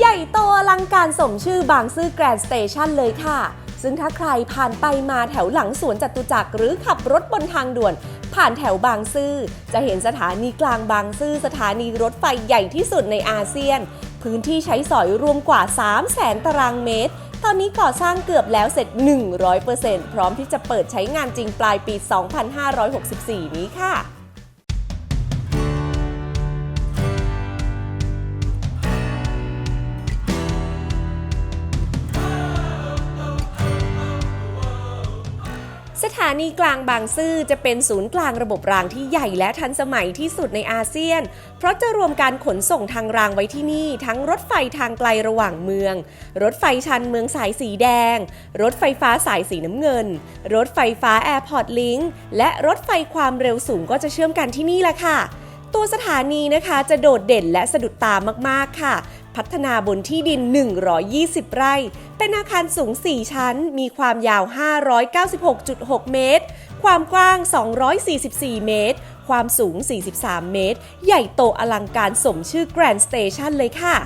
ใหญ่โตอลังการสมชื่อบางซื่อแกรนด์สเตชันเลยค่ะ ซึ่งถ้าใครผ่านไปมาแถวหลังสวนจตุจักรหรือขับรถบนทางด่วน ผ่านแถวบางซื่อ จะเห็นสถานีกลางบางซื่อสถานีรถไฟใหญ่ที่สุดในอาเซียน พื้นที่ใช้สอยรวมกว่า 3 0 0แสนตารางเมตร ตอนนี้ก่อสร้างเกือบแล้วเสร็จ 100%พร้อมที่จะเปิดใช้งานจริงปลายปี 2564 นี้ค่ะ สถานีกลางบางซื่อจะเป็นศูนย์กลางระบบรางที่ใหญ่และทันสมัยที่สุดในอาเซียน เพราะจะรวมการขนส่งทางรางไว้ที่นี่ ทั้งรถไฟทางไกลระหว่างเมือง รถไฟชันเมืองสายสีแดง รถไฟฟ้าสายสีน้ำเงิน รถไฟฟ้าแอร์พอร์ตลิงและรถไฟความเร็วสูงก็จะเชื่อมกันที่นี่แหละค่ะ ตัวสถานีนะคะจะโดดเด่นและสะดุดตามากๆค่ะ พัฒนาบนที่ดิน 120 ไร่ เป็นอาคารสูง 4 ชั้น มีความยาว 596.6 เมตร ความกว้าง 244 เมตร ความสูง 43 เมตร ใหญ่โตอลังการสมชื่อ Grand Station เลยค่ะ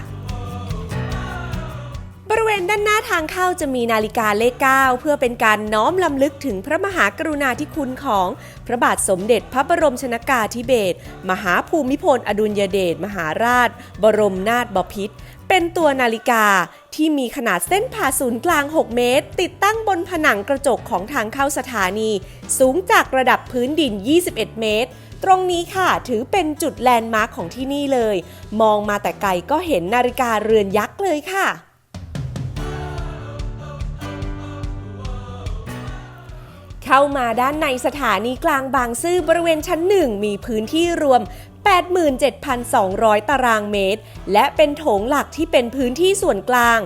ณด้านหน้าทางเข้าจะมีนาฬิกาเลข 9 เพื่อเป็นการน้อมลำลึกถึงพระมหากรุณาธิคุณของพระบาทสมเด็จพระบรมชนากาธิเบศรมหาภูมิพลอดุลยเดชมหาราช บรมนาถบพิตรเป็นตัวนาฬิกาที่มีขนาดเส้นผ่าศูนย์กลาง 6 เมตร ติดตั้งบนผนังกระจกของทางเข้าสถานี สูงจากระดับพื้นดิน 21 เมตร ตรงนี้ค่ะถือเป็นจุดแลนด์มาร์คของที่นี่เลย มองมาแต่ไกลก็เห็นนาฬิกาเรือนยักษ์เลยค่ะ เข้ามาด้านในสถานีกลางบางซื่อบริเวณชั้นหนึ่งมีพื้นที่รวม 87,200 ตารางเมตร และเป็นโถงหลักที่เป็นพื้นที่ส่วนกลาง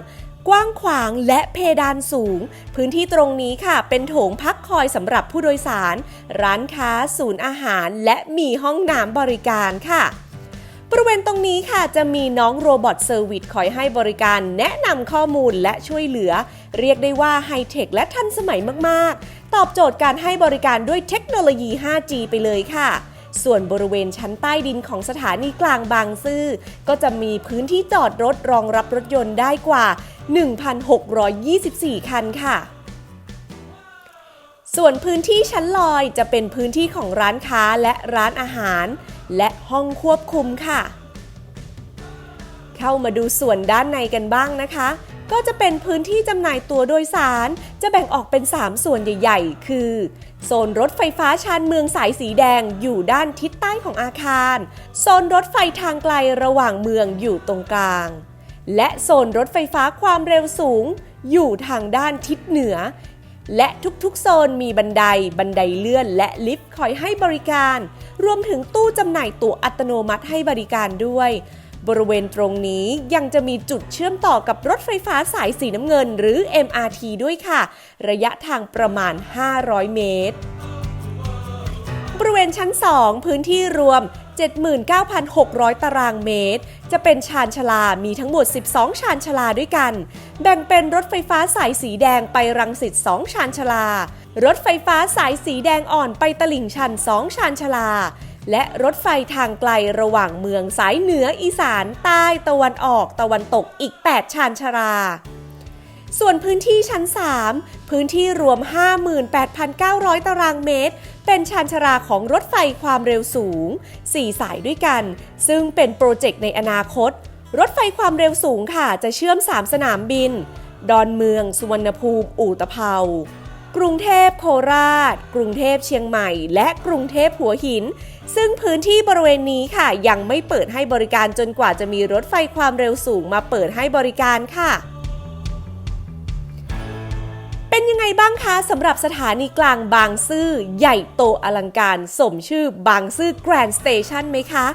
กว้างขวางและเพดานสูง พื้นที่ตรงนี้ค่ะ เป็นโถงพักคอยสำหรับผู้โดยสาร ร้านค้า ศูนย์อาหาร และมีห้องน้ำบริการค่ะบริเวณตรงนี้ค่ะจะมีน้องโรบอทเซอร์วิสคอยให้บริการแนะนำข้อมูลและช่วยเหลือ เรียกได้ว่าไฮเทคและทันสมัยมากๆ ตอบโจทย์การให้บริการด้วยเทคโนโลยี 5G ไปเลยค่ะ ส่วนบริเวณชั้นใต้ดินของสถานีกลางบางซื่อ ก็จะมีพื้นที่จอดรถรองรับรถยนต์ได้กว่า 1,624 คันค่ะส่วนพื้นที่ชั้นลอยจะเป็นพื้นที่ของร้านค้าและร้านอาหาร และห้องควบคุมค่ะ เข้ามาดูส่วนด้านในกันบ้างนะคะ ก็จะเป็นพื้นที่จำหน่ายตั๋วโดยสาร จะแบ่งออกเป็น 3 ส่วนใหญ่ ๆ คือ โซนรถไฟฟ้าชานเมืองสายสีแดงอยู่ด้านทิศใต้ของอาคาร โซนรถไฟทางไกลระหว่างเมืองอยู่ตรงกลาง และโซนรถไฟฟ้าความเร็วสูง อยู่ทางด้านทิศเหนือ และทุกๆ โซนมีบันได บันไดเลื่อน และลิฟต์คอยให้บริการ รวมถึงตู้จำหน่ายตั๋วอัตโนมัติให้บริการด้วย บริเวณตรงนี้ยังจะมีจุดเชื่อมต่อกับรถไฟฟ้าสายสีน้ำเงินหรือ MRT ด้วยค่ะ ระยะทางประมาณ 500 เมตร บริเวณชั้น 2 พื้นที่รวม 79,600 ตารางเมตร จะเป็นชานชลา มีทั้งหมด 12 ชานชลาด้วยกัน แบ่งเป็นรถไฟฟ้าสายสีแดงไปรังสิต 2 ชานชลา รถไฟฟ้าสายสีแดงอ่อนไปตลิ่งชัน 2 ชานชลา และรถไฟทางไกลระหว่างเมืองสายเหนืออีสานใต้ตะวันออกตะวันตกอีก 8 ชานชาลาส่วนพื้นที่ชั้น 3 พื้นที่รวม 58,900 ตารางเมตร เป็นชานชาราของรถไฟความเร็วสูง 4 สายด้วยกัน ซึ่งเป็นโปรเจกต์ในอนาคต รถไฟความเร็วสูงค่ะจะเชื่อม 3 สนามบิน ดอนเมือง สุวรรณภูมิ อู่ตะเภา กรุงเทพโคราช กรุงเทพเชียงใหม่ และกรุงเทพหัวหิน ซึ่งพื้นที่บริเวณนี้ค่ะ ยังไม่เปิดให้บริการจนกว่าจะมีรถไฟความเร็วสูงมาเปิดให้บริการค่ะ เป็นยังไงบ้างคะสำหรับสถานีกลางบางซื่อใหญ่โตอลังการสมชื่อบางซื่อแกรนด์สเตชันไหมคะ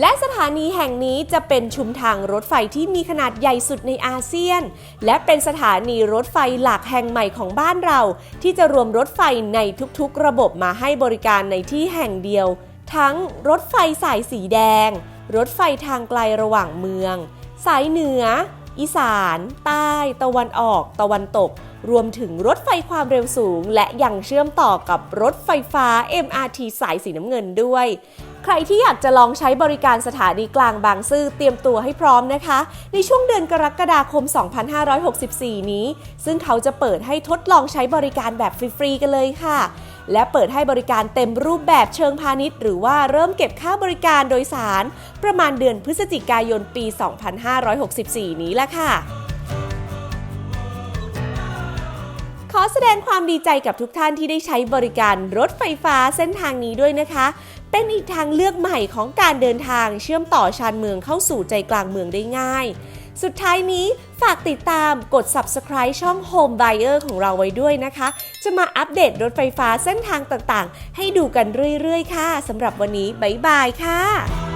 และสถานีแห่งนี้จะเป็นชุมทางรถไฟที่มีขนาดใหญ่สุดในอาเซียน และเป็นสถานีรถไฟหลักแห่งใหม่ของบ้านเรา ที่จะรวมรถไฟในทุกๆ ระบบมาให้บริการในที่แห่งเดียว ทั้งรถไฟสายสีแดง รถไฟทางไกลระหว่างเมือง สายเหนือ อีสาน ใต้ ตะวันออก ตะวันตก รวมถึงรถไฟความเร็วสูง และยังเชื่อมต่อกับรถไฟฟ้า MRT สายสีน้ำเงินด้วย ใครที่อยากจะลองใช้บริการสถานีกลางบางซื่อเตรียมตัวให้พร้อมนะคะ ในช่วงเดือนกรกฎาคม 2564 นี้ ซึ่งเขาจะเปิดให้ทดลองใช้บริการแบบฟรีๆกันเลยค่ะและเปิดให้บริการเต็มรูปแบบเชิงพาณิชย์ หรือว่าเริ่มเก็บค่าบริการโดยสาร ประมาณเดือนพฤศจิกายนปี 2564 นี้แหละค่ะ อแสดงความดีใจกับทุกท่านที่ได้ใช้บริการรถไฟฟ้าเส้นทางนี้ด้วยนะคะ เป็นอีกทางเลือกใหม่ของการเดินทางเชื่อมต่อชานเมืองเข้าสู่ใจกลางเมืองได้ง่าย สุดท้ายนี้ฝากติดตามกด subscribe ช่อง Home Buyer ของเราไว้ด้วยนะคะ จะมาอัปเดตรถไฟฟ้าเส้นทางต่างๆ ให้ดูกันเรื่อยๆ ค่ะสำหรับวันนี้บ๊ายบายค่ะ